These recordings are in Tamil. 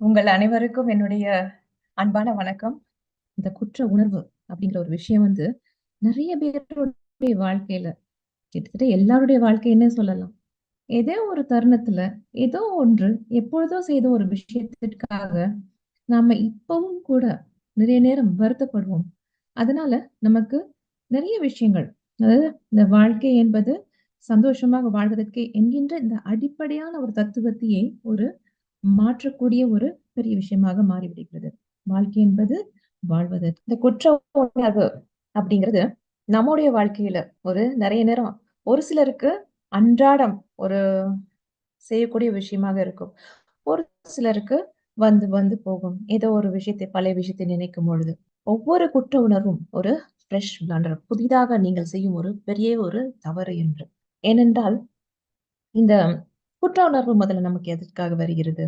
உங்கள் அனைவருக்கும் என்னுடைய அன்பான வணக்கம். இந்த குற்ற உணர்வு அப்படிங்கிற ஒரு விஷயம் வந்து நிறைய பேருடைய வாழ்க்கையில, கிட்டத்தட்ட எல்லாருடைய வாழ்க்கைன்னே சொல்லலாம். ஏதோ ஒரு தருணத்துல, ஏதோ ஒன்று எப்பொழுதோ செய்த ஒரு விஷயத்திற்காக, நாம இப்பவும் கூட நிறைய நேரம் வருத்தப்படுவோம். அதனால நமக்கு நிறைய விஷயங்கள், அதாவது இந்த வாழ்க்கை என்பது சந்தோஷமாக வாழ்வதற்கு என்கின்ற இந்த அடிப்படையான ஒரு தத்துவத்தையே ஒரு மாற்றக்கூடிய ஒரு பெரிய விஷயமாக மாறிவிடுகிறது. வாழ்க்கை என்பது வாழ்வது இந்த குற்ற உணர்வு அப்படிங்கிறது நம்முடைய வாழ்க்கையில ஒரு நிறைய நேரம் ஒரு சிலருக்கு அன்றாடம் ஒரு செய்யக்கூடிய விஷயமாக இருக்கும். ஒரு சிலருக்கு வந்து வந்து போகும். ஏதோ ஒரு விஷயத்தை பழைய விஷயத்தை நினைக்கும் பொழுது. ஒவ்வொரு குற்ற உணர்வும் ஒரு ஃப்ரெஷ் புதிதாக நீங்கள் செய்யும் ஒரு பெரிய ஒரு தவறு என்று. ஏனென்றால், இந்த குற்ற உணர்வு முதல்ல நமக்கு எதற்காக வருகிறது?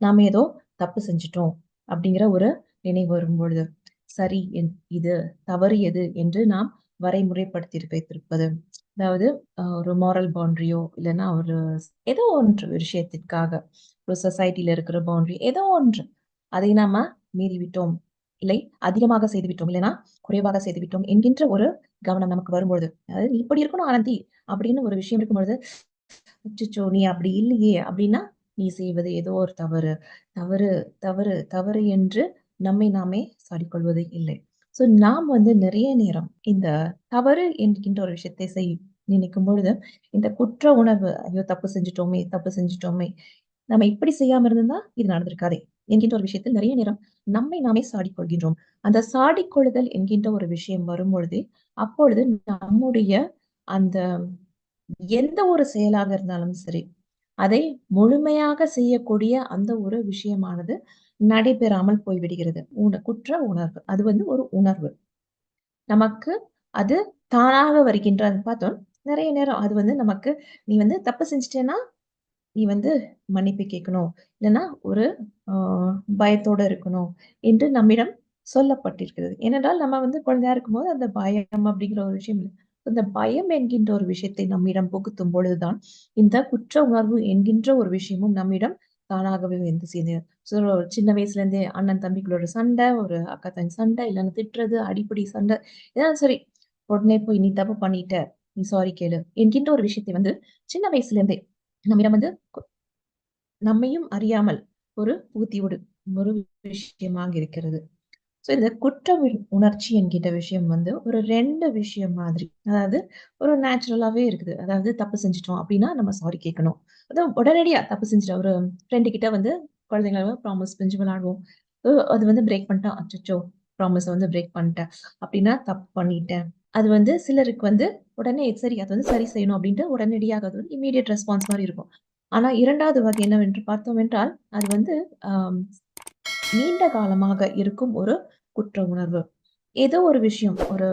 நாம ஏதோ தப்பு செஞ்சுட்டோம் அப்படிங்கிற ஒரு நினைவு வரும்பொழுது, சரி என் இது தவறு எது என்று நாம் வரைமுறைப்படுத்தி வைத்திருப்பது. அதாவது ஒரு மாரல் பவுண்டரியோ இல்லன்னா ஒரு ஏதோ ஒன்று விஷயத்திற்காக ஒரு சொசைட்டில இருக்கிற பவுண்டரி ஏதோ ஒன்று. அதை நாம மீறிவிட்டோம். இல்லை அதிகமாக செய்துவிட்டோம். இல்லைன்னா குறைவாக செய்துவிட்டோம் என்கின்ற ஒரு கவனம் நமக்கு வரும்பொழுது, அதாவது "நீ இப்படி இருக்கணும் ஆனந்தி" அப்படின்னு ஒரு விஷயம் இருக்கும்பொழுது, "அச்சச்சோ! நீ அப்படி இல்லையே" அப்படின்னா, நீ செய்வது ஏதோ ஒரு தவறு. தவறு, தவறு, தவறு என்று நம்மை நாமே சாடிக்கொள்வது இல்லை. ஸோ நாம் வந்து நிறைய நேரம் இந்த தவறு என்கின்ற ஒரு விஷயத்தை செய் நினைக்கும் பொழுது, இந்த குற்ற உணர்வு, "ஐயோ! தப்பு செஞ்சுட்டோமே, தப்பு செஞ்சுட்டோமே. நம்ம இப்படி செய்யாம இருந்திருந்தா இது நடந்திருக்காதே" என்கின்ற ஒரு விஷயத்தில் நிறைய நேரம் நம்மை நாமே சாடிக்கொள்கின்றோம். அந்த சாடிக்கொள்ளுதல் என்கின்ற ஒரு விஷயம் வரும்பொழுது அப்பொழுது நம்முடைய அந்த எந்த ஒரு செயலாக இருந்தாலும் சரி, அதை முழுமையாக செய்யக்கூடிய அந்த ஒரு விஷயமானது நடைபெறாமல் போய்விடுகிறது. உண குற்ற உணர்வு. அது வந்து ஒரு உணர்வு. நமக்கு அது தானாக வருகின்ற பார்த்தோம். நிறைய நேரம் அது வந்து நமக்கு, "நீ வந்து தப்பு செஞ்சுட்டேன்னா, நீ வந்து மன்னிப்பு கேட்கணும். இல்லைன்னா ஒரு பயத்தோட இருக்கணும்" என்று நம்மிடம் சொல்லப்பட்டிருக்கிறது. ஏனென்றால் நம்ம வந்து குழந்தையா இருக்கும்போது அந்த பயம் அப்படிங்கிற ஒரு விஷயம் இல்லை இந்த பயம் என்கின்ற ஒரு விஷயத்தை நம்மிடம் புகுத்தும் பொழுதுதான், இந்த குற்ற உணர்வு என்கின்ற ஒரு விஷயமும் நம்மிடம் தானாகவே வந்து சேர்ந்து ஸோ சின்ன வயசுல இருந்தே அண்ணன் தம்பிகளோட சண்டை, ஒரு அக்கா தங்கி சண்டை, இல்லைன்னு திட்டுறது, அடிப்படி சண்டை, ஏதாவது சரி. உடனே போய் "நீ தப்பு பண்ணிட்ட. நீ சாரி கேளு" என்கின்ற ஒரு விஷயத்தை வந்து சின்ன வயசுல இருந்தே நம்மிடம் வந்து நம்மையும் அறியாமல் ஒரு புகுத்தியோடு ஒரு விஷயமாக இருக்கிறது. ஸோ இந்த குற்ற உணர்ச்சி என்கின்ற விஷயம் வந்து ஒரு ரெண்டு விஷயம் மாதிரி. அதாவது ஒரு நேச்சுரலாகவே இருக்குது. அதாவது தப்பு செஞ்சுட்டோம் அப்படின்னா, நம்ம சாரி கேட்கணும். அதுவும் உடனடியாக தப்பு செஞ்சிட்டோம் ஒரு ஃப்ரெண்டு கிட்ட வந்து குழந்தைங்கள ப்ராமிஸ் செஞ்சு விளாடுவோம் அது வந்து பிரேக் பண்ணிட்டோம் "அச்சச்சோ! ப்ராமிஸை வந்து பிரேக் பண்ணிட்டேன்" அப்படின்னா, "தப்பு பண்ணிட்டேன்." அது வந்து சிலருக்கு வந்து உடனே சரி அது வந்து சரி செய்யணும் அப்படின்ட்டு உடனடியாக அது வந்து இமீடியட் ரெஸ்பான்ஸ் மாதிரி இருக்கும். ஆனால் இரண்டாவது வகை என்னவென்று பார்த்தோம் என்றால், அது வந்து நீண்ட காலமாக இருக்கும் ஒரு குற்ற உணர்வு. ஏதோ ஒரு விஷயம், ஒரு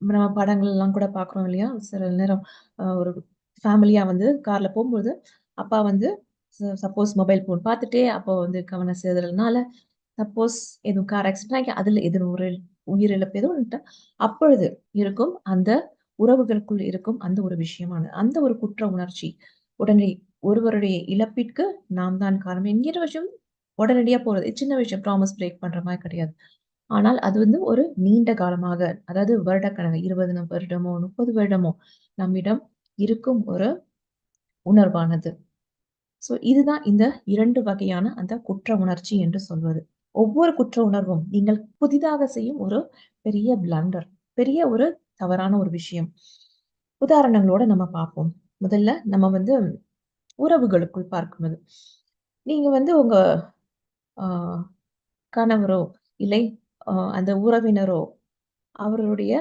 நம்ம படங்கள்லாம் கூட பார்க்குறோம் இல்லையா? சில நேரம் ஒரு ஃபேமிலியா வந்து காரில் போகும்போது அப்பா வந்து சப்போஸ் மொபைல் ஃபோன் பார்த்துட்டே அப்போ வந்து கவன சிதறல்னால, சப்போஸ் எதுவும் கார் ஆக்சிடென்ட் ஆகி அதில் எதுவும் ஒரு உயிரிழப்பு எதுவும் அப்பொழுது இருக்கும் அந்த உறவுகளுக்குள் இருக்கும் அந்த ஒரு விஷயமான அந்த ஒரு குற்ற உணர்ச்சி. உடனே ஒருவருடைய இழப்பிற்கு நாம் தான் காரணம் என்கிற விஷயம் உடனடியா போறது. சின்ன விஷயம் ப்ராமிஸ் பிரேக் பண்ற மாதிரி கிடையாது. ஆனால் அது வந்து ஒரு நீண்ட காலமாக, அதாவது வருடக்கணக்கு 20 வருடமோ, 30 வருடமோ நம்மிடம் இருக்கும் ஒரு உணர்வானது. ஸோ இதுதான் இந்த இரண்டு வகையான அந்த குற்ற உணர்ச்சி என்று சொல்வது. ஒவ்வொரு குற்ற உணர்வும் நீங்கள் புதிதாக செய்யும் ஒரு பெரிய பிளண்டர். பெரிய ஒரு தவறான ஒரு விஷயம். உதாரணங்களோட நம்ம பார்ப்போம். முதல்ல நம்ம வந்து உறவுகளுக்குள் பார்க்கும்போது, நீங்க வந்து உங்க கணவரோ, இல்லை அந்த உறவினரோ, அவருடைய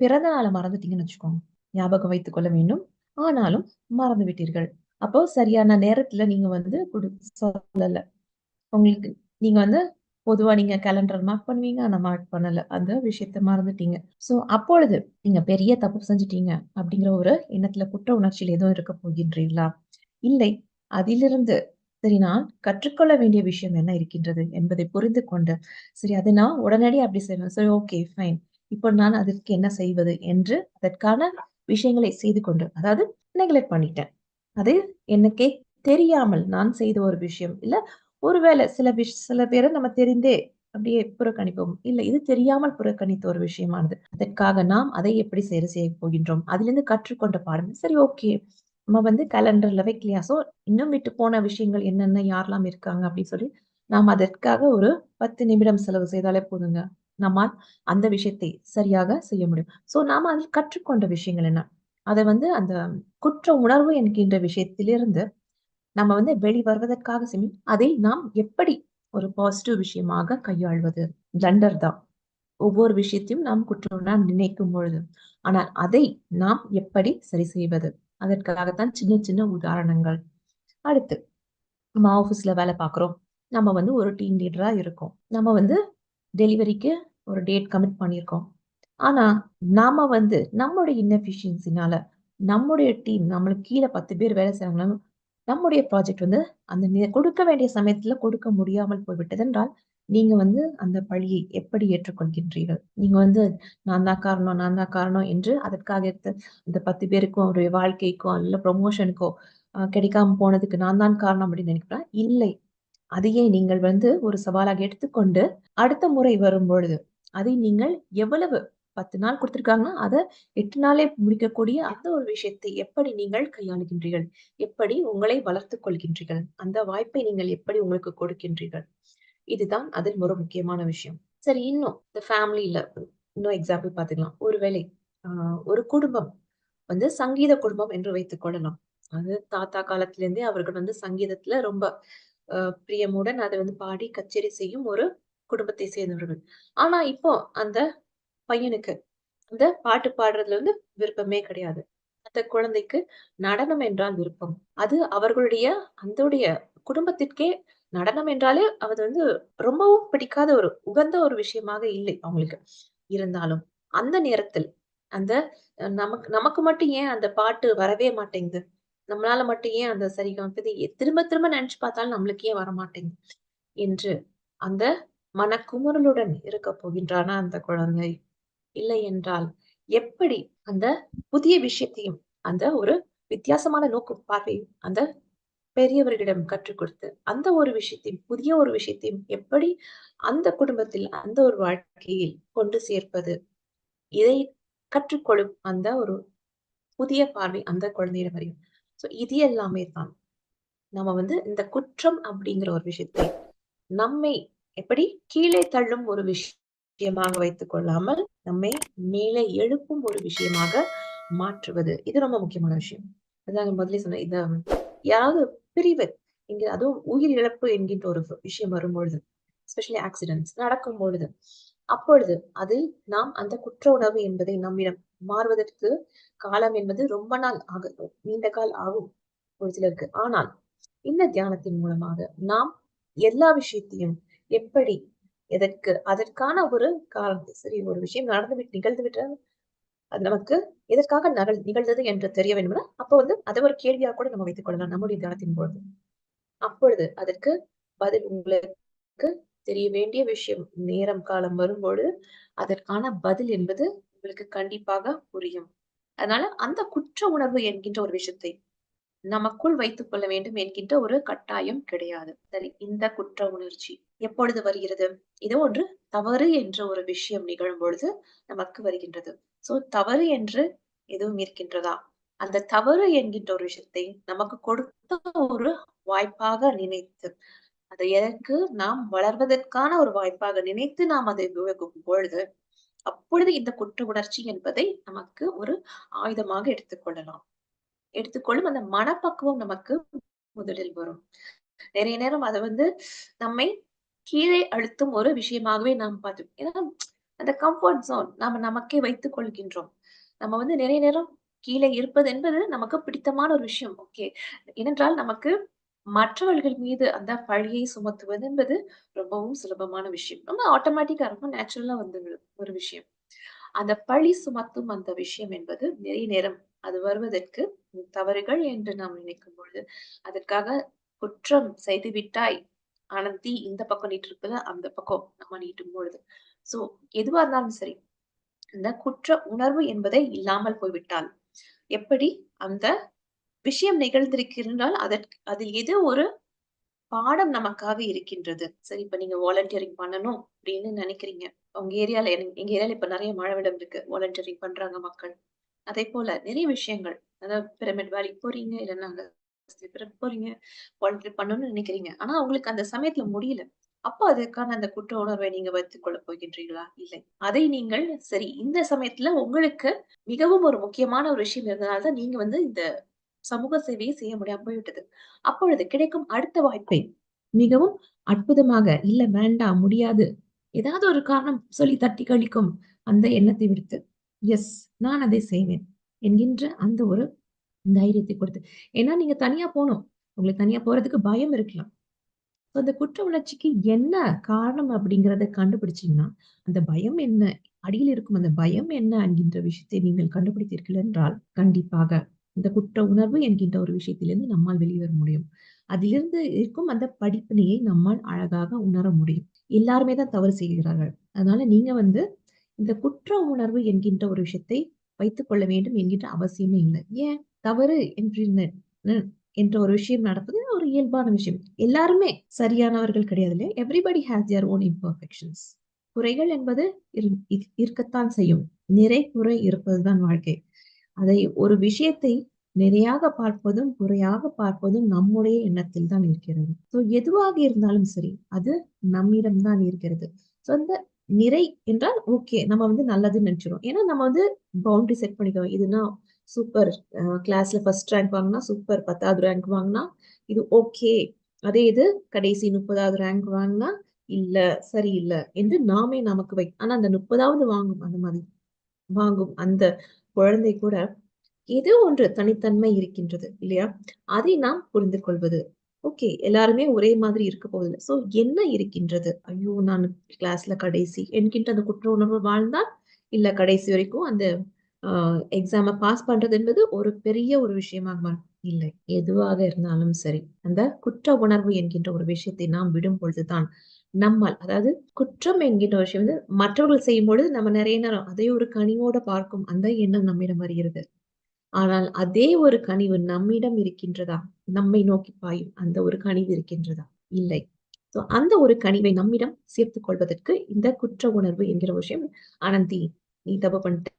பிறந்த நாள மறந்துட்டீங்கன்னு வச்சுக்கோங்க. ஞாபகம் வைத்துக் கொள்ள வேண்டும். ஆனாலும் மறந்து விட்டீர்கள். அப்போ சரியான நேரத்துல நீங்க வந்து சொல்லல. உங்களுக்கு நீங்க வந்து பொதுவா நீங்க கேலண்டர் மார்க் பண்ணுவீங்க. ஆனா மார்க் பண்ணல. அந்த விஷயத்த மறந்துட்டீங்க. சோ அப்பொழுது நீங்க பெரிய தப்பு செஞ்சுட்டீங்க அப்படிங்கிற ஒரு எண்ணத்துல குற்ற உணர்ச்சியில் எதுவும் இருக்க போகின்றீங்களா இல்லை. அதிலிருந்து சரி நான் கற்றுக்கொள்ள வேண்டிய விஷயம் என்ன இருக்கின்றது என்பதை புரிந்து கொண்டு, சரி அது நான் உடனடி அப்படி செய்வேன். சரி ஓகே ஃபைன். இப்போ நான் அதற்கு என்ன செய்வது என்று அதற்கான விஷயங்களை செய்து கொண்டு, அதாவது நெக்லெக்ட் பண்ணிட்டேன். அது எனக்கே தெரியாமல் நான் செய்த ஒரு விஷயம். இல்ல ஒருவேளை சில விஷ் சில பேரை நம்ம தெரிந்தே அப்படியே புறக்கணிப்போம். இல்ல இது தெரியாமல் புறக்கணித்த ஒரு விஷயமானது. அதற்காக நாம் அதை எப்படி சரி செய்ய போகின்றோம்? அதிலிருந்து கற்றுக்கொண்ட பாடம். சரி ஓகே. நம்ம வந்து கேலண்டர்ல வைக்கலையா? சோ இன்னும் விட்டு போன விஷயங்கள் என்னென்ன யாரெல்லாம் இருக்காங்க அப்படின்னு சொல்லி, நாம் அதற்காக ஒரு 10 நிமிடம் செலவு செய்தாலே போதுங்க. நம்மால் அந்த விஷயத்தை சரியாக செய்ய முடியும். சோ நாம அதில் கற்றுக்கொண்ட விஷயங்கள் என்ன? அதை வந்து அந்த குற்ற உணர்வு என்கின்ற விஷயத்திலிருந்து நம்ம வந்து வெளி வருவதற்காக செய்யும். அதை நாம் எப்படி ஒரு பாசிட்டிவ் விஷயமாக கையாள்வது? பிளண்டர் தான். ஒவ்வொரு விஷயத்தையும் நாம் குற்றம் நினைக்கும் பொழுது. ஆனால் அதை நாம் எப்படி சரி செய்வது? அதற்காகத்தான் சின்ன சின்ன உதாரணங்கள். அடுத்து நம்ம ஆஃபீஸ்ல வேலை பார்க்குறோம். நம்ம வந்து ஒரு டீம் லீடரா இருக்கோம். நம்ம வந்து டெலிவரிக்கு ஒரு டேட் கமிட் பண்ணியிருக்கோம். ஆனா, நாம வந்து நம்மளுடைய இன்எஃபிஷியன்சினால நம்முடைய டீம் நம்மளுக்கு கீழே பத்து பேர் வேலை செய்யறாங்களோ நம்முடைய ப்ராஜெக்ட் வந்து அந்த கொடுக்க வேண்டிய சமயத்துல கொடுக்க முடியாமல் போய்விட்டது என்றால், நீங்க வந்து அந்த பழியை எப்படி ஏற்றுக்கொள்கின்றீர்கள்? நீங்க வந்து நான் தான் காரணம், நான் தான் காரணம் என்று அதற்காக இந்த அந்த 10 பேருக்கும் அவருடைய வாழ்க்கைக்கோ, இல்ல ப்ரொமோஷனுக்கோ கிடைக்காம போனதுக்கு நான் தான் காரணம் அப்படின்னு நினைக்கிறேன் இல்லை. அதையே நீங்கள் வந்து ஒரு சவாலாக எடுத்துக்கொண்டு, அடுத்த முறை வரும்பொழுது, அதை நீங்கள் எவ்வளவு 10 நாள் கொடுத்திருக்காங்கன்னா அதை எட்டு நாளே முடிக்கக்கூடிய அந்த ஒரு விஷயத்தை எப்படி நீங்கள் கையாளுகின்றீர்கள்? எப்படி உங்களை வளர்த்துக் கொள்கின்றீர்கள்? அந்த வாய்ப்பை நீங்கள் எப்படி உங்களுக்கு கொடுக்கின்றீர்கள்? இதுதான் அதில் ஒரு முக்கியமான விஷயம். சரி இன்னும் இந்த ஃபேமிலியில இன்னும் எக்ஸாம்பிள் பாத்துக்கலாம் ஒருவேளை ஒரு குடும்பம் வந்து சங்கீத குடும்பம் என்று வைத்துக் கொள்ளலாம். அது தாத்தா காலத்திலேருந்தே அவர்கள் வந்து சங்கீதத்துல ரொம்ப பிரியமுடன் அதை வந்து பாடி கச்சேரி செய்யும் ஒரு குடும்பத்தை சேர்ந்தவர்கள். ஆனா இப்போ அந்த பையனுக்கு அந்த பாட்டு பாடுறதுல வந்து விருப்பமே கிடையாது. அந்த குழந்தைக்கு நடனம் என்றால் விருப்பம். அது அவர்களுடைய அந்தோடைய குடும்பத்திற்கே நடனம் என்றாலே அது வந்து ரொம்பவும் பிடிக்காத ஒரு உகந்த ஒரு விஷயமாக இல்லை அவங்களுக்கு. இருந்தாலும் அந்த நேரத்தில் அந்த நமக்கு நமக்கு மட்டும் ஏன் அந்த பாட்டு வரவே மாட்டேங்குது? நம்மளால மட்டும் ஏன் அந்த சரிகமபதி திரும்ப திரும்ப நினைச்சு பார்த்தாலும் நம்மளுக்கு ஏன் வரமாட்டேங்குது? என்று அந்த மனக்குமுறலுடன் இருக்க போகின்றானா அந்த குழந்தை? இல்லை என்றால், எப்படி அந்த புதிய விஷயத்தையும், அந்த ஒரு வித்தியாசமான நோக்கு பார்வையும் அந்த பெரியவர்களிடம் கற்றுக் கொடுத்து, அந்த ஒரு விஷயத்தையும், புதிய ஒரு விஷயத்தையும் எப்படி அந்த குடும்பத்தில், அந்த ஒரு வாழ்க்கையில் கொண்டு சேர்ப்பது? இதை கற்றுக்கொள்ளும் அந்த ஒரு புதிய பார்வை அந்த குழந்தையிடம் வரையும். ஸோ இது எல்லாமே தான். நம்ம வந்து இந்த குற்றம் அப்படிங்கிற ஒரு விஷயத்தை நம்மை எப்படி கீழே தள்ளும் ஒரு விஷயம் விஷயமாக வைத்துக் கொள்ளாமல், நம்மை மேலே எழுப்பும் ஒரு விஷயமாக மாற்றுவது. இது ரொம்ப முக்கியமான விஷயம். அதான் முதலே சொன்னேன். இந்த யாராவது பிரிவு இங்க அதுவும் உயிரிழப்பு என்கின்ற ஒரு விஷயம் வரும்பொழுது, ஸ்பெஷலி ஆக்சிடென்ட்ஸ் நடக்கும்பொழுது, அப்பொழுது அதில் நாம் அந்த குற்ற உணர்வு என்பதை நம்மிடம் மாறுவதற்கு காலம் என்பது ரொம்ப நாள் ஆகும். நீண்ட கால் ஆகும் ஒரு சிலருக்கு. ஆனால் இந்த தியானத்தின் மூலமாக நாம் எல்லா விஷயத்தையும் எப்படி எதற்கு அதற்கான ஒரு காரணம் சரி ஒரு விஷயம் நடந்து விட்டு நிகழ்ந்து விட்டால் அது நமக்கு எதற்காக நகல் நிகழ்ந்தது என்று தெரிய வேண்டும்னா, அப்போ வந்து அதை ஒரு கேள்வியாக கூட நம்ம வைத்துக் கொள்ளலாம் நம்முடைய தியானத்தின் பொழுது. அப்பொழுது அதற்கு பதில் உங்களுக்கு தெரிய வேண்டிய விஷயம் நேரம் காலம் வரும்பொழுது, அதற்கான பதில் என்பது உங்களுக்கு கண்டிப்பாக புரியும். அதனால அந்த குற்ற உணர்வு என்கின்ற ஒரு விஷயத்தை நமக்குள் வைத்துக் கொள்ள வேண்டும் என்கின்ற ஒரு கட்டாயம் கிடையாது. சரி, இந்த குற்ற உணர்ச்சி எப்பொழுது வருகிறது? இது ஒன்று தவறு என்ற ஒரு விஷயம் நிகழும் பொழுது நமக்கு வருகின்றது. சோ தவறு என்று எதுவும் இருக்கின்றதா? அந்த தவறு என்கின்ற ஒரு விஷயத்தை நமக்கு கொடுத்த ஒரு வாய்ப்பாக நினைத்து, அதை எதற்கு நாம் வளர்வதற்கான ஒரு வாய்ப்பாக நினைத்து நாம் அதை உபயோகிக்கும் பொழுது, அப்பொழுது இந்த குற்ற உணர்ச்சி என்பதை நமக்கு ஒரு ஆயுதமாக எடுத்துக் கொள்ளலாம். எடுத்துக்கொள்ளும் அந்த மனப்பக்குவம் நமக்கு முதலில் வரும். நிறைய நேரம் அதை வந்து நம்மை கீழே அழுத்தும் ஒரு விஷயமாகவே நாம் பார்த்தோம். ஏன்னா அந்த கம்ஃபோர்ட் ஜோன் நாம நமக்கே வைத்துக் கொள்கின்றோம். நம்ம வந்து நிறைய நேரம் கீழே இருப்பது என்பது நமக்கு பிடித்தமான ஒரு விஷயம். ஓகே. ஏனென்றால் நமக்கு மற்றவர்கள் மீது அந்த பழியை சுமத்துவது என்பது ரொம்பவும் சுலபமான விஷயம். ரொம்ப ஆட்டோமேட்டிக்கா ரொம்ப நேச்சுரலா வந்து ஒரு விஷயம். அந்த பழி சுமத்தும் அந்த விஷயம் என்பது நிறைய நேரம் அது வருவதற்கு தவறுகள் என்று நாம் நினைக்கும் பொழுது, அதற்காக குற்றம் செய்து விட்டாய். ஆனால் தீ இந்த பக்கம் நீட்டிருக்குல்ல, அந்த பக்கம் நம்ம நீட்டும் பொழுது. சோ எதுவா இருந்தாலும் சரி, இந்த குற்ற உணர்வு என்பதை இல்லாமல் போய்விட்டால், எப்படி அந்த விஷயம் நிகழ்ந்திருக்கின்றால் அதற்கு அதில் எது ஒரு பாடம் நமக்காக இருக்கின்றது. சரி இப்ப நீங்க வாலண்டியரிங் பண்ணணும் அப்படின்னு நினைக்கிறீங்க. உங்க ஏரியால எங்க ஏரியால இப்ப நிறைய மழவிடம் இருக்கு. வாலண்டியரிங் பண்றாங்க மக்கள். அதே போல நிறைய விஷயங்கள். அதாவது பிரமிட் வேலைக்கு போறீங்க, இல்லைன்னா அங்க போறீங்க. வாலண்டியர் பண்ணணும்னு நினைக்கிறீங்க. ஆனா அவங்களுக்கு அந்த சமயத்துல முடியல. அப்ப அதுக்கான அந்த குற்ற உணர்வை நீங்க வைத்துக் கொள்ள போகின்றீங்களா இல்லை. அதை நீங்கள் சரி இந்த சமயத்துல உங்களுக்கு மிகவும் ஒரு முக்கியமான ஒரு விஷயம் இருந்தனால்தான் நீங்க வந்து இந்த சமூக சேவையை செய்ய முடியாம போய்விட்டது. அப்பொழுது கிடைக்கும் அடுத்த வாய்ப்பை மிகவும் அற்புதமாக, இல்ல வேண்டாம், முடியாது. ஏதாவது ஒரு காரணம் சொல்லி தட்டி கழிக்கும் அந்த எண்ணத்தை விடுத்து, எஸ் நான் அதை செய்வேன் என்கின்ற அந்த ஒரு தைரியத்தை கொடுத்து ஏன்னா நீங்க தனியா போகணும் உங்களுக்கு தனியா போறதுக்கு பயம் இருக்கலாம். அந்த குற்ற உணர்ச்சிக்கு என்ன காரணம் அப்படிங்கிறத கண்டுபிடிச்சீங்கன்னா, அந்த பயம் என்ன? அடியில் இருக்கும் அந்த பயம் என்ன என்கின்ற விஷயத்தை நீங்கள் கண்டுபிடித்தீர்கள் என்றால், கண்டிப்பாக இந்த குற்ற உணர்வு என்கின்ற ஒரு விஷயத்திலிருந்து நம்மால் வெளிவர முடியும். அதிலிருந்து இருக்கும் அந்த படிப்பினையை நம்மால் அழகாக உணர முடியும். எல்லாருமே தான் தவறு செய்கிறார்கள். அதனால நீங்க வந்து இந்த குற்ற உணர்வு என்கின்ற ஒரு விஷயத்தை வைத்துக் கொள்ள வேண்டும் என்கின்ற அவசியமே இல்லை. ஏன்? தவறு என்று என்ற ஒரு விஷயம் நடப்பது ஒரு இயல்பான விஷயம். எல்லாருமே சரியானவர்கள் கிடையாது இல்லையா? Everybody has their own imperfections. குறைகள் என்பது இருக்கத்தான் செய்யும். நிறை, குறை இருப்பதுதான் வாழ்க்கை. அதை ஒரு விஷயத்தை நிறையாக பார்ப்பதும், குறையாக பார்ப்பதும் நம்முடைய எண்ணத்தில் தான் இருக்கிறது. ஸோ எதுவாக இருந்தாலும் சரி, அது நம்மிடம் தான் இருக்கிறது. ஸோ அந்த நிறை என்றால் ஓகே. நம்ம வந்து நல்லதுன்னு நினைச்சிடும் ஏன்னா நம்ம வந்து பவுண்டரி செட் பண்ணிக்கிறோம். இதுனா சூப்பர் கிளாஸ்ல ஃபர்ஸ்ட் ரேங்க் வாங்கினா சூப்பர். 10வது ரேங்க் வாங்கினா இது ஓகே. அதே இது கடைசி 30வது ரேங்க் வாங்கினா இல்ல, சரியில்ல என்று நாமே நமக்கு வை ஆனா அந்த 30வது வாங்கும் அந்த மாதிரி வாங்கும் அந்த குழந்தை கூட ஏதோ ஒன்று தனித்தன்மை இருக்கின்றது இல்லையா? அதை நாம் புரிந்து கொள்வது. ஓகே. எல்லாருமே ஒரே மாதிரி இருக்க போவதில்லை சோ என்ன இருக்கின்றது? ஐயோ! நான் கிளாஸ்ல கடைசி என்கின்ற அந்த குற்ற உணர்வு வாழ்ந்தால், இல்ல கடைசி வரைக்கும் அந்த எக்ஸாமை பாஸ் பண்றது என்பது ஒரு பெரிய ஒரு விஷயமாக மாறும். இல்லை. எதுவாக இருந்தாலும் சரி. அந்த குற்ற உணர்வு என்கின்ற ஒரு விஷயத்தை நாம் விடும் பொழுதுதான் நம்மால் அதாவது குற்றம் என்கின்ற விஷயம் வந்து மற்றவர்கள் செய்யும்பொழுது நம்ம நிறைய நேரம் அதை ஒரு கனிவோட பார்க்கும் அந்த எண்ணம் நம்மிடம் வருகிறது. ஆனால் அதே ஒரு கனிவு நம்மிடம் இருக்கின்றதா? நம்மை நோக்கி பாயும் அந்த ஒரு கனிவு இருக்கின்றதா? இல்லை. ஸோ அந்த ஒரு கனிவை நம்மிடம் சேர்த்துக் கொள்வதற்கு இந்த குற்ற உணர்வு என்கிற விஷயம், "ஆனந்தி, நீ தப்பு பண்ணிட்ட.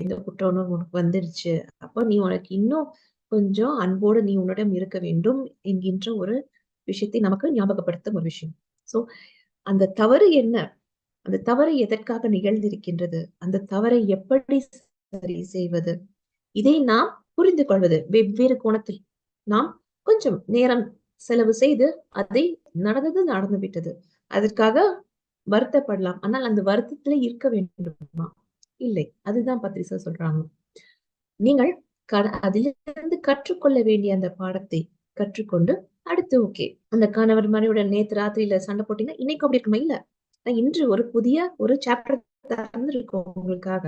இந்த குற்ற உணர்வு உனக்கு வந்துருச்சு. அப்போ நீ உனக்கு இன்னும் கொஞ்சம் அன்போடு நீ உன்னிடம் இருக்க வேண்டும்." என்கின்ற ஒரு விஷயத்தை நமக்கு ஞாபகப்படுத்தும் ஒரு விஷயம். சோ அந்த தவறு என்ன? அந்த தவறு எதற்காக நிகழ்ந்திருக்கின்றது? அந்த தவறை எப்படி சரி செய்வது? இதை நாம் புரிந்து கொள்வது வெவ்வேறு கோணத்தில் நாம் கொஞ்சம் நேரம் செலவு செய்து அதை நடந்தது நடந்து விட்டது. அதற்காக வருத்தப்படலாம். ஆனால் அந்த வருத்தத்திலே இருக்க வேண்டுமா? இல்லை. அதுதான் பத்ரிசா சொல்றாங்க. நீங்கள் க அதிலிருந்து கற்றுக்கொள்ள வேண்டிய அந்த பாடத்தை கற்றுக்கொண்டு அடுத்து ஓகே. அந்த கணவர் மனைவியோட நேத்து ராத்திரியில சண்டை போட்டீங்கன்னா, இன்னைக்கு அப்படி இருக்குமா? இல்ல. இன்று ஒரு புதிய ஒரு சாப்டர் திறந்திருக்கும் உங்களுக்காக.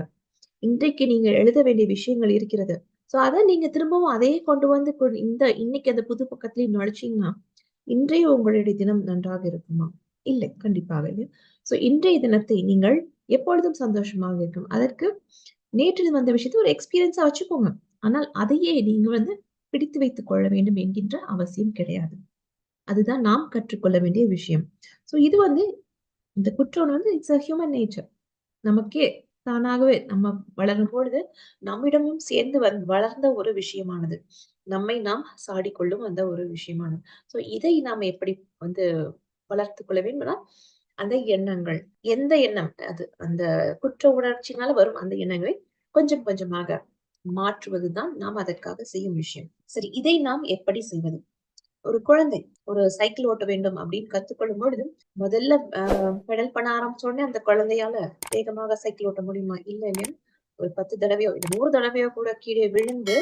இன்றைக்கு நீங்க எழுத வேண்டிய விஷயங்கள் இருக்கிறது. சோ அதை நீங்க திரும்பவும் அதே கொண்டு வந்து இந்த இன்னைக்கு அந்த புது பக்கத்துலயும் நுழைச்சீங்கன்னா, இன்றைய உங்களுடைய தினம் நன்றாக இருக்குமா? இல்லை. கண்டிப்பாக இல்லை. சோ இன்றைய தினத்தை நீங்கள் எப்பொழுதும் சந்தோஷமாக இருக்கும். அதற்கு நேற்று வந்த விஷயத்தை ஒரு எக்ஸ்பீரியன்ஸா வச்சுக்கோங்க. ஆனால் அதையே நீங்க வந்து பிடித்து வைத்துக் கொள்ள வேண்டும் என்கின்ற அவசியம் கிடையாது. அதுதான் நாம் கற்றுக்கொள்ள வேண்டிய விஷயம். ஸோ இது வந்து இந்த குற்றம் வந்து இட்ஸ் அ ஹியூமன் நேச்சர். நமக்கே தானாகவே நம்ம வளரும் பொழுது நம்மிடமும் சேர்ந்து வந் வளர்ந்த ஒரு விஷயமானது. நம்மை நாம் சாடிக்கொள்ளும் அந்த ஒரு விஷயமானது. சோ இதை நாம் எப்படி வந்து வளர்த்துக் கொள்ள வேண்டும்னா, அந்த எண்ணங்கள். எந்த எண்ணம் அது அந்த குற்ற உணர்ச்சினால வரும் அந்த எண்ணங்களை கொஞ்சம் கொஞ்சமாக மாற்றுவதுதான் நாம் அதற்காக செய்யும் விஷயம். சரி இதை நாம் எப்படி செய்வது? ஒரு குழந்தை ஒரு சைக்கிள் ஓட்ட வேண்டும் அப்படின்னு கத்துக்கொள்ளும் பொழுது, முதல்ல பெடல் பண்ண ஆரம்பிச்ச உடனே அந்த குழந்தையால வேகமாக சைக்கிள் ஓட்ட முடியுமா? இல்ல ஒரு 10 தடவையோ, இல்ல 100 தடவையோ கூட கீழே விழுந்து,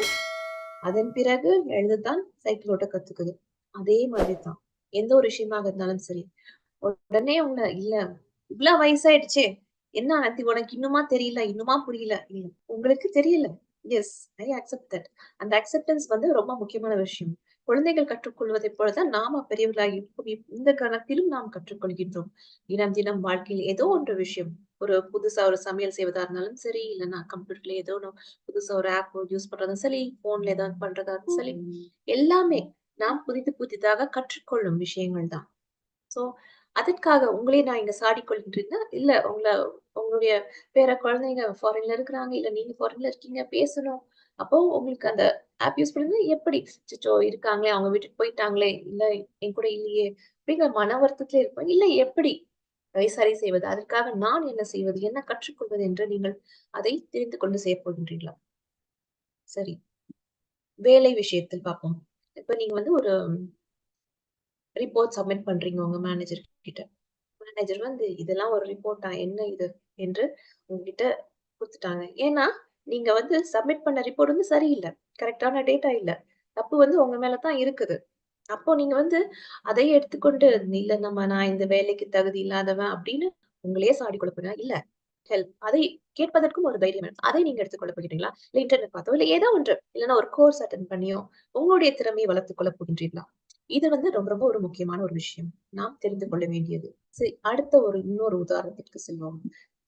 அதன் பிறகு எழுதுதான் சைக்கிள் ஓட்ட கத்துக்குது. அதே மாதிரி தான். எந்த ஒரு விஷயமாக இருந்தாலும் சரி. உடனே உங்க இல்ல இவ்ளோ வயசாயிடுச்சே! என்ன ஆனந்தி உனக்கு இன்னுமா தெரியல? இன்னுமா புரியல? இல்ல. உங்களுக்கு தெரியல. எஸ். I accept that. அந்த அக்செப்டன்ஸ் வந்து ரொம்ப முக்கியமான விஷயம். குழந்தைகள் கற்றுக்கொள்வதைப் போல தான் நாம பெரியவர்களாகி இந்த கணத்திலும் நாம் கற்றுக்கொள்கின்றோம். தினம் தினம் வாழ்க்கையில் ஏதோ ஒன்று விஷயம். ஒரு புதுசா ஒரு சமையல் செய்வதா இருந்தாலும் சரி, இல்லன்னா கம்ப்யூட்டர்ல ஏதோ ஒண்ணு புதுசா ஒரு ஆப் யூஸ் பண்றதும் சரி, ஃபோன்ல ஏதாவது பண்றதா இருந்தாலும் சரி, எல்லாமே நாம் புதிது புதிதாக கற்றுக்கொள்ளும் விஷயங்கள் தான். ஸோ, அதற்காக உங்களே நான் இங்க சாடிக்கொள்கின்றீங்க இல்ல உங்களை உங்களுடைய பேர குழந்தைங்க ஃபாரின்ல இருக்கிறாங்க, இல்ல நீங்க ஃபாரின்ல இருக்கீங்க, பேசணும். அப்போ உங்களுக்கு அந்த ஆப் யூஸ் பண்ணும்போது எப்படி, சிச்சோ இருக்காங்களே, அவங்க விட்டுட்டு போயிட்டாங்களே, இல்ல என் கூட இல்லையே" அப்படிங்கிற மன வருத்தத்துல இருப்பாங்க இல்ல எப்படி சரி செய்வது? அதற்காக நான் என்ன செய்வது? என்ன கற்றுக்கொள்வது? என்று நீங்கள் அதை தெரிந்து கொண்டு செய்ய போகின்றீர்களா? சரி. வேலை விஷயத்தில் பார்ப்போம். இப்ப நீங்க வந்து ஒரு ரிப்போர்ட் சப்மிட் பண்றீங்க உங்க மேனேஜர் கிட்ட. மேனேஜர் வந்து இதெல்லாம் ஒரு ரிப்போர்ட்டா? என்ன இது? என்று உங்ககிட்ட கொடுத்துட்டாங்க ஏன்னா, நீங்க வந்து சப்மிட் பண்ண ரிப்போர்ட் வந்து சரியில்லை கரெக்டான டேட்டா இல்ல. தப்பு வந்து உங்க மேலதான் இருக்குது. அப்போ நீங்க வந்து அதை எடுத்துக்கொண்டு, "இல்ல நம்ம நான் இந்த வேலைக்கு தகுதி இல்லாதவன்" அப்படின்னு உங்களையே சாடி கொடுப்பீங்க இல்ல. ஹெல்ப். அதை கேட்பதற்கும் ஒரு தைரியம் வேணும். அதை நீங்க எடுத்துக்கொள்ள போகிறீங்களா இல்ல இன்டர்நெட் பார்த்தோ, இல்ல ஏதோ ஒன்று. இல்லைன்னா ஒரு கோர்ஸ் அட்டன் பண்ணியோ, உங்களுடைய திறமையை வளர்த்துக்கொள்ள போகின்றீர்களா? இது வந்து ரொம்ப ரொம்ப ஒரு முக்கியமான ஒரு விஷயம். நாம் தெரிந்து கொள்ள வேண்டியது. சரி, அடுத்த ஒரு இன்னொரு உதாரணத்திற்கு செல்வோம்.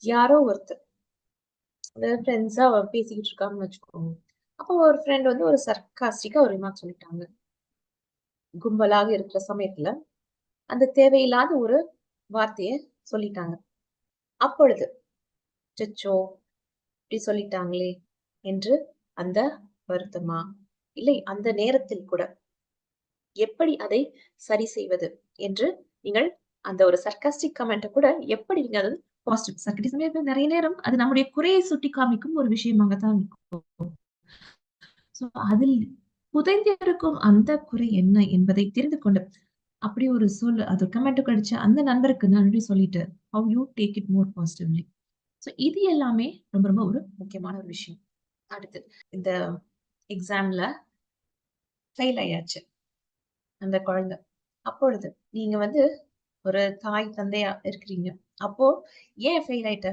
யாரோ ஒருத்தர் ஃப்ரெண்ட்ஸா பேசிக்கிட்டு இருக்காங்கன்னு வச்சுக்கோங்க. அப்போ ஒரு ஃப்ரெண்ட் வந்து ஒரு சர்க்காஸ்டிக்கா ஒரு ரிமார்க் சொல்லிட்டாங்க. கும்பலாக இருக்கிற சமயத்துல, அந்த தேவையில்லாத ஒரு வார்த்தைய சொல்லிட்டாங்க. அப்பொழுது, சச்சோ இப்படி சொல்லிட்டாங்களே!" என்று அந்த வருத்தமா? இல்லை அந்த நேரத்தில் கூட எப்படி அதை சரி செய்வது? என்று நீங்கள் அந்த ஒரு சர்க்காஸ்டிக் கமெண்ட்ட கூட எப்படி நீங்க அது பாசிட்டிவ் சர்க்காஸ்டிசமே நிறைய நேரம் அது நம்முடைய குறையை சுட்டி காமிக்கும் ஒரு விஷயமாக தான் இருக்கும். ஸோ அதில் புதைந்திருக்கும் அந்த குறை என்ன என்பதை தெரிந்து கொண்டு, அப்படி ஒரு சொல் அது கமெண்ட் கிடைச்ச அந்த நண்பருக்கு நன்றி சொல்லிட்டு, how you take it more positively. So இது எல்லாமே ரொம்ப ரொம்ப ஒரு முக்கியமான ஒரு விஷயம். அடுத்து இந்த எக்ஸாம்ல ஃபெயில் ஆயாச்சு. அந்த குழந்தை. அப்பொழுது நீங்க வந்து ஒரு தாய், தந்தையா இருக்கிறீங்க. அப்போ "ஏன் ஃபெயில் ஆயிட்ட?"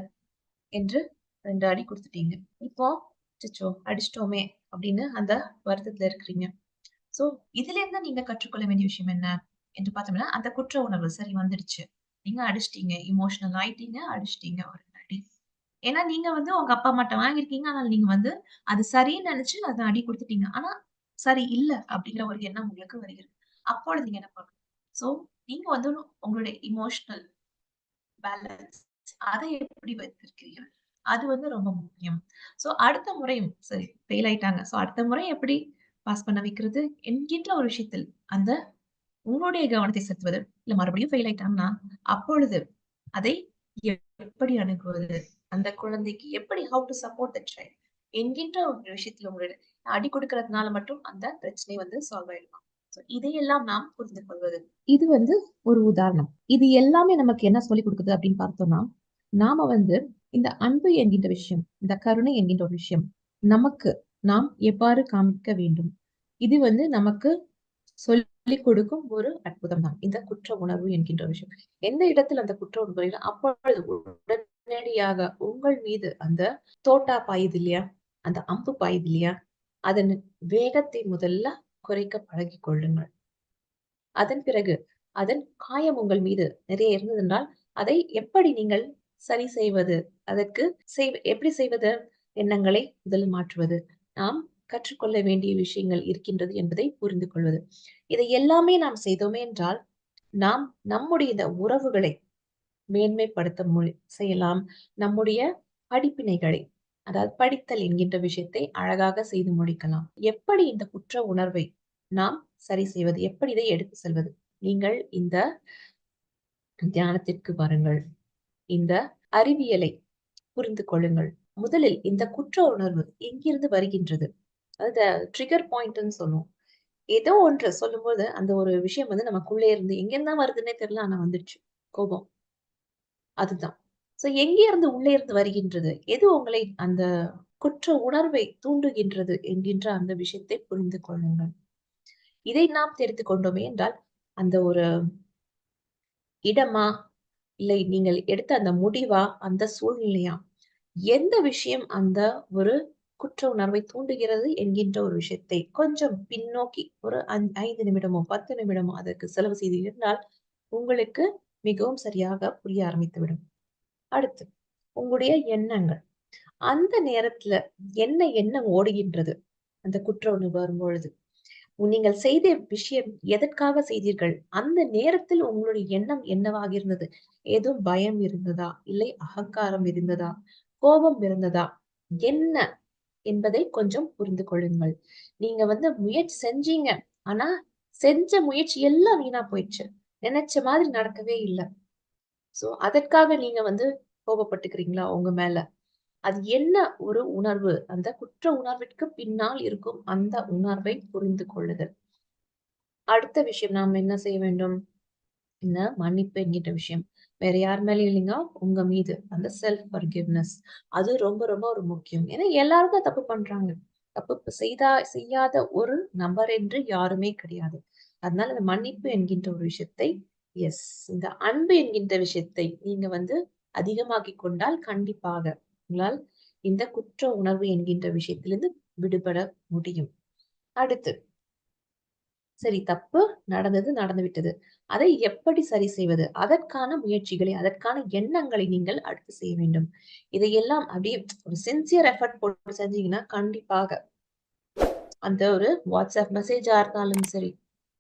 என்று ரெண்டு அடி கொடுத்துட்டீங்க இப்போ சிச்சோ அடிச்சிட்டோமே அப்படின்னு அந்த வருத்தத்துல இருக்கிறீங்க. சோ இதுல இருந்தா நீங்க கற்றுக்கொள்ள வேண்டிய விஷயம் என்ன? என்று பார்த்தோம்னா, அந்த குற்ற உணர்வு சரி வந்துடுச்சு. நீங்க அடிச்சிட்டீங்க இமோஷனல் ஆயிட்டீங்க, அடிச்சுட்டீங்க ஒரு அடி. ஏன்னா நீங்க வந்து உங்க அப்பா அம்மாட்ட வாங்கியிருக்கீங்க. ஆனால் நீங்க வந்து அது சரின்னு நினைச்சு அதை அடி கொடுத்துட்டீங்க ஆனா சரி இல்ல அப்படிங்கிற ஒரு எண்ணம் உங்களுக்கு வருகிறது. அப்பொழுது நீங்க என்ன பண்ணணும்? ஸோ நீங்க வந்து உங்களுடைய இமோஷனல் பேலன்ஸ் அதை எப்படி வைத்திருக்கிறீர்கள்? அது வந்து ரொம்ப முக்கியம். ஸோ அடுத்த முறையும் சரி ஃபெயில் ஆயிட்டாங்க. ஸோ அடுத்த முறை எப்படி பாஸ் பண்ண வைக்கிறது? என்கின்ற ஒரு விஷயத்தில் அந்த உங்களுடைய கவனத்தை செலுத்துவது. இல்ல மறுபடியும் ஃபெயில் ஆயிட்டாங்கன்னா, அப்பொழுது அதை எப்படி அணுகுவது? அந்த குழந்தைக்கு எப்படி how to support the child என்கின்ற ஒரு விஷயத்துல உங்களுடைய அடி கொடுக்கறதுனால மட்டும் அந்த பிரச்சனை வந்து சால்வ் ஆயிடுமா? இதையெல்லாம் நாம் புரிந்து கொள்வது. இது வந்து ஒரு உதாரணம். இது எல்லாமே நமக்கு என்ன சொல்லிக் கொடுக்குது அப்படின்னு பார்த்தோம்னா, நாம வந்து இந்த அன்பு என்கின்ற விஷயம், இந்த கருணை என்கின்ற ஒரு விஷயம், நமக்கு நாம் எவ்வாறு காமிக்க வேண்டும்? இது வந்து நமக்கு சொல்லிக் கொடுக்கும் ஒரு அற்புதம் தான். இந்த குற்ற உணர்வு என்கின்ற ஒரு விஷயம். எந்த இடத்தில் அந்த குற்ற உணர்வு அப்பொழுது உடனடியாக உங்கள் மீது அந்த தோட்டா பாயுது இல்லையா? அந்த அம்பு பாயுது இல்லையா? அதன் வேகத்தை முதல்ல குறைக்க பழகி கொள்ளுங்கள். அதன் பிறகு அதன் காயம் உங்கள் மீது நிறைய இருந்ததென்றால், அதை எப்படி நீங்கள் சரி செய்வது? அதற்கு செய் எப்படி செய்வது? எண்ணங்களை முதல் மாற்றுவது. நாம் கற்றுக்கொள்ள வேண்டிய விஷயங்கள் இருக்கின்றது என்பதை புரிந்து கொள்வது. இதை எல்லாமே நாம் செய்தோமே என்றால், நாம் நம்முடைய இந்த உறவுகளை மேன்மைப்படுத்த முடி செய்யலாம். நம்முடைய படிப்பினைகளை, அதாவது படித்தல் என்கின்ற விஷயத்தை அழகாக செய்து முடிக்கலாம். எப்படி இந்த குற்ற உணர்வை நாம் சரி செய்வது? எப்படி இதை எடுத்து செல்வது? நீங்கள் இந்த தியானத்திற்கு வாருங்கள். இந்த அறிவியலை புரிந்து கொள்ளுங்கள். முதலில் இந்த குற்ற உணர்வு எங்கிருந்து வருகின்றது? அது ட்ரிகர் பாயிண்ட்ன்னு சொல்லுவோம். ஏதோ ஒன்று சொல்லும்போது, அந்த ஒரு விஷயம் வந்து நமக்குள்ளே இருந்து எங்கிருந்தான் வருதுன்னே தெரியல. ஆனா வந்துடுச்சு. கோபம். அதுதான். ஸோ எங்கே இருந்து உள்ளே இருந்து வருகின்றது? எது உங்களை அந்த குற்ற உணர்வை தூண்டுகின்றது என்கின்ற அந்த விஷயத்தை புரிந்து கொள்ளுங்கள். இதை நாம் தெரிந்து கொண்டோமே என்றால், அந்த ஒரு இடமா? இல்லை நீங்கள் எடுத்த அந்த முடிவா? அந்த சூழ்நிலையா? எந்த விஷயம் அந்த ஒரு குற்ற உணர்வை தூண்டுகிறது என்கின்ற ஒரு விஷயத்தை கொஞ்சம் பின்னோக்கி ஒரு ஐந்து நிமிடமோ, 10 நிமிடமோ அதற்கு செலவு செய்து இருந்தால், உங்களுக்கு மிகவும் சரியாக புரிய ஆரம்பித்துவிடும். அடுத்து, உங்களுடைய எண்ணங்கள். அந்த நேரத்துல என்ன எண்ணம் ஓடுகின்றது? அந்த குற்ற உணர்வு வரும்பொழுது. நீங்கள் செய்த விஷயம் எதற்காக செய்தீர்கள்? அந்த நேரத்தில் உங்களுடைய எண்ணம் என்னவாக இருந்தது? ஏதோ பயம் இருந்ததா? இல்லை அகங்காரம் இருந்ததா? கோபம் இருந்ததா? என்ன என்பதை கொஞ்சம் புரிந்து கொள்ளுங்கள். நீங்க வந்து முயற்சி செஞ்சீங்க. ஆனா, செஞ்ச முயற்சி எல்லாம் வீணா போயிடுச்சு. நினைச்ச மாதிரி நடக்கவே இல்லை சோ, அதற்காக நீங்க வந்து கோபப்பட்டுக்கிறீங்களா உங்க மேல? அது என்ன ஒரு உணர்வு? அந்த குற்ற உணர்விற்கு பின்னால் இருக்கும் அந்த உணர்வை புரிந்து கொள்ளுதல். அடுத்த விஷயம் நாம் என்ன செய்ய வேண்டும்? என்ன மன்னிப்பு என்கின்ற விஷயம். வேற யார் மேலயும் இல்லைங்க, உங்க மீது. அந்த செல்ஃப் ஃபர்கிவ்னஸ். அது ரொம்ப ரொம்ப ஒரு முக்கியம். ஏன்னா எல்லாரும் தான் தப்பு பண்றாங்க. தப்பு செய்தா செய்யாத ஒரு நபர் என்று யாருமே கிடையாது. அதனால அந்த மன்னிப்பு என்கின்ற ஒரு விஷயத்தை எஸ் இந்த அன்பு என்கின்ற விஷயத்தை நீங்க வந்து அதிகமாக்கி கொண்டால் கண்டிப்பாக உங்களால் இந்த குற்ற உணர்வு என்கின்ற விஷயத்திலிருந்து விடுபட முடியும். அடுத்து சரி தப்பு நடந்தது நடந்து விட்டது. அதை எப்படி சரி செய்வது? அதற்கான முயற்சிகளை, அதற்கான எண்ணங்களை நீங்கள் அடுத்து செய்ய வேண்டும். இதையெல்லாம் அப்படியே ஒரு சின்சியர் எஃபர்ட் போட்டு செஞ்சீங்கன்னா, கண்டிப்பாக அந்த ஒரு வாட்ஸ்அப் மெசேஜா இருந்தாலும் சரி,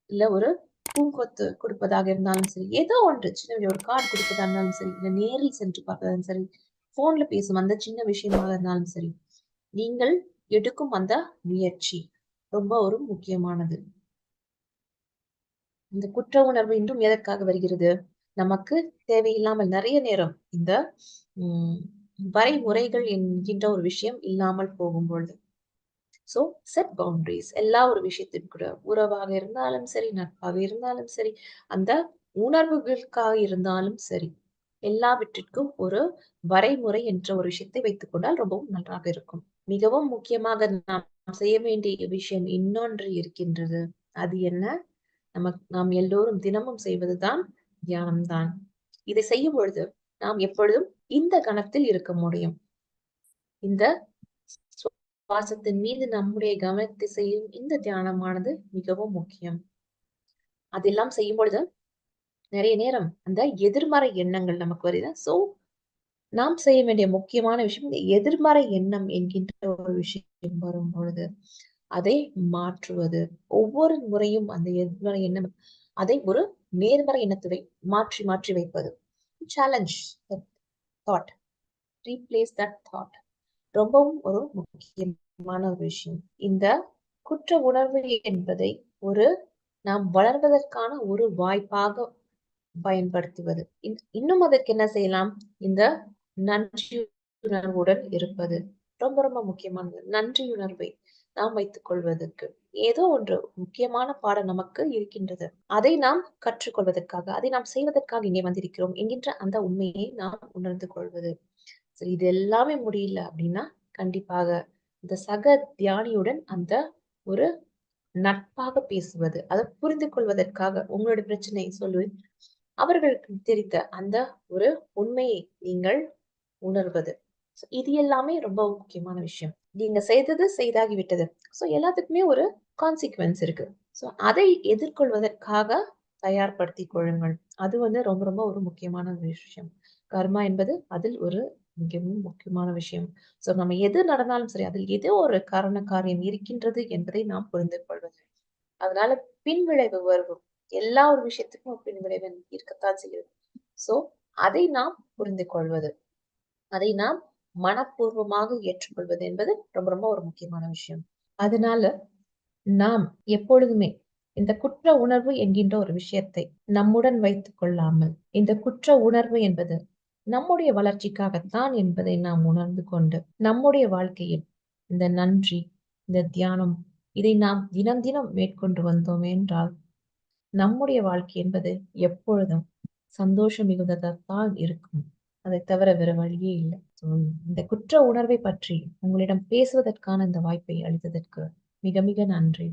இல்ல ஒரு பூங்கொத்து கொடுப்பதாக இருந்தாலும் சரி, ஏதோ ஒன்று சின்ன ஒரு கார்டு கொடுப்பதா இருந்தாலும் சரி, இல்ல நேரில் சென்று பார்ப்பதாலும் சரி, போன்ல பேசும் அந்த சின்ன விஷயமாக இருந்தாலும் சரி, நீங்கள் எடுக்கும் அந்த முயற்சி ரொம்ப ஒரு முக்கியமானது. இந்த குற்ற உணர்வு இன்றும் எதற்காக வருகிறது? நமக்கு தேவையில்லாமல் நிறைய நேரம் இந்த உம் வரைமுறைகள் என்கின்ற ஒரு விஷயம் இல்லாமல் போகும்பொழுது. சோ செட் பவுண்டரிஸ் எல்லா ஒரு விஷயத்திலும் கூட உறவாக இருந்தாலும் சரி, நட்பாக இருந்தாலும் சரி, அந்த உணர்வுகளுக்காக இருந்தாலும் சரி, எல்லாவற்றிற்கும் ஒரு வரைமுறை என்ற ஒரு விஷயத்தை வைத்துக் கொண்டால் ரொம்பவும் நன்றாக இருக்கும். மிகவும் முக்கியமாக நாம் செய்ய வேண்டிய விஷயம் இன்னொன்று இருக்கின்றது. அது என்ன? நம்ம நாம் எல்லோரும் தினமும் செய்வதுதான் தியானம்தான் இதை செய்யும் பொழுது நாம் எப்பொழுதும் இந்த கணத்தில் இருக்க முடியும். இந்த சுவாசத்தின் மீது நம்முடைய கவனத்தை செய்யும் இந்த தியானமானது மிகவும் முக்கியம். அதெல்லாம் செய்யும் பொழுது நிறைய நேரம் அந்த எதிர்மறை எண்ணங்கள் நமக்கு வருது. சோ நாம் செய்ய வேண்டிய முக்கியமான விஷயம் இந்த எதிர்மறை எண்ணம் என்கின்ற ஒரு விஷயம் வரும்பொழுது அதை மாற்றுவது. ஒவ்வொரு முறையும் அந்த எதிர்மறை எண்ணம் அதை ஒரு நேர்மறை எண்ணத்தை மாற்றி மாற்றி வைப்பது. Challenge thought. Replace that thought. ரொம்பவும் ஒரு முக்கியமான ஒரு விஷயம். இந்த குற்ற உணர்வு என்பதை ஒரு நாம் வளர்வதற்கான ஒரு வாய்ப்பாக பயன்படுத்துவது. இன் இன்னும் அதற்கு என்ன செய்யலாம்? இந்த நன்றியுணர்வுடன் இருப்பது. ரொம்ப ரொம்ப முக்கியமானது. நன்றியுணர்வை நாம் வைத்துக் கொள்வதற்கு. ஏதோ ஒன்று முக்கியமான பாடம் நமக்கு இருக்கின்றது. அதை நாம் கற்றுக்கொள்வதற்காக, அதை நாம் செய்வதற்காக இங்கே வந்திருக்கிறோம் என்கின்ற அந்த உண்மையை நாம் உணர்ந்து கொள்வது. சரி இது எல்லாமே முடியல அப்படின்னா, கண்டிப்பாக இந்த சக தியானியுடன் அந்த ஒரு நட்பாக பேசுவது. அதை புரிந்து கொள்வதற்காக உங்களுடைய பிரச்சனையை சொல்லு அவர்களுக்கு தெரிந்த அந்த ஒரு உண்மையை நீங்கள் உணர்வது. இது எல்லாமே ரொம்ப முக்கியமான விஷயம். நீங்க செய்தது செய்தாகிவிட்டது. சோ எல்லாத்துக்குமே ஒரு கான்சிக்வன்ஸ் இருக்கு. சோ அதை எதிர்கொள்வதற்காக தயார்படுத்தி கொள்ளுங்கள். அது வந்து ரொம்ப ரொம்ப ஒரு முக்கியமான விஷயம். கர்மா என்பது அதில் ஒரு மிகவும் முக்கியமான விஷயம். சோ நம்ம எது நடந்தாலும் சரி, அதில் ஏதோ ஒரு காரண காரியம் இருக்கின்றது என்பதை நாம் புரிந்து கொள்வது. அதனால பின்விளைவு வரும். எல்லா ஒரு விஷயத்துக்கும் ஒரு பின்விளைவு இருக்கத்தான் செய்கிறது. சோ அதை நாம் புரிந்து கொள்வது. அதை நாம் மனப்பூர்வமாக ஏற்றுக்கொள்வது என்பது ரொம்ப ரொம்ப ஒரு முக்கியமான விஷயம். அதனால நாம் எப்பொழுதுமே இந்த குற்ற உணர்வு என்கின்ற ஒரு விஷயத்தை நம்முடன் வைத்துக் கொள்ளாமல், இந்த குற்ற உணர்வு என்பது நம்முடைய வளர்ச்சிக்காகத்தான் என்பதை நாம் உணர்ந்து கொண்டு, நம்முடைய வாழ்க்கையில் இந்த நன்றி, இந்த தியானம் இதை நாம் தினம் தினம் மேற்கொண்டு வந்தோம் என்றால், நம்முடைய வாழ்க்கை என்பது எப்பொழுதும் சந்தோஷம் மிகுந்ததாகத்தான் இருக்கும். அதை தவிர வேற வழியே இல்லை இந்த குற்ற உணர்வை பற்றி உங்களிடம் பேசுவதற்கான இந்த வாய்ப்பை அளித்ததற்கு மிக மிக நன்றி.